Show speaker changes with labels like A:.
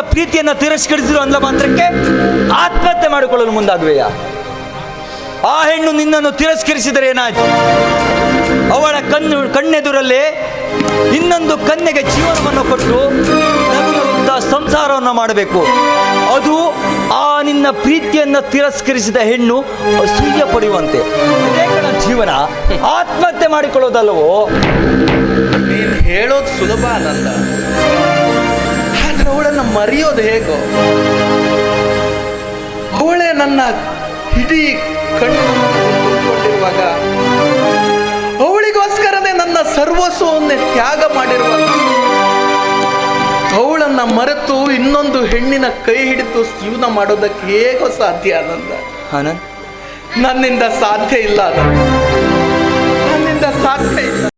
A: ಪ್ರೀತಿಯನ್ನು ತಿರಸ್ಕರಿಸಿರು ಅಂದ ಮಾತ್ರಕ್ಕೆ ಆತ್ಮಹತ್ಯೆ ಮಾಡಿಕೊಳ್ಳಲು ಮುಂದಾಗುವೆಯಾ ಆ ಹೆಣ್ಣು ನಿನ್ನನ್ನು ತಿರಸ್ಕರಿಸಿದರೆ ಏನಾಯ್ತು? ಅವಳ ಕಣ್ಣು, ಕಣ್ಣೆದುರಲ್ಲೇ ಇನ್ನೊಂದು ಕನ್ಯೆಗೆ ಜೀವನವನ್ನು ಕೊಟ್ಟು ನಗುನಗುತ್ತಾ ಸಂಸಾರವನ್ನು ಮಾಡಬೇಕು. ಅದು ಆ ನಿನ್ನ ಪ್ರೀತಿಯನ್ನು ತಿರಸ್ಕರಿಸಿದ ಹೆಣ್ಣು ಅಸೂಯೆ ಪಡೆಯುವಂತೆ. ಜೀವನ ಆತ್ಮಹತ್ಯೆ ಮಾಡಿಕೊಳ್ಳೋದಲ್ಲವೋ?
B: ಹೇಳೋದು ಸುಲಭ ಆನಂದ ಮರೆಯೋದು ಹೇಗೋ ಅವಳೇ ನನ್ನ ಇಡೀ ಕಣ್ಣು ತುಂಬಿಕೊಂಡಿರುವಾಗ ಅವಳಿಗೋಸ್ಕರನೇ ನನ್ನ ಸರ್ವಸ್ವವನ್ನೇ ತ್ಯಾಗ ಮಾಡಿರುವಾಗ ಅವಳನ್ನ ಮರೆತು ಇನ್ನೊಂದು ಹೆಣ್ಣಿನ ಕೈ ಹಿಡಿದು ಜೀವನ ಮಾಡೋದಕ್ಕೆ ಹೇಗೋ ಸಾಧ್ಯ ಆನಂದ.
A: ಆನಂದ್?
B: ನನ್ನಿಂದ ಸಾಧ್ಯ ಇಲ್ಲ ಆನಂದ.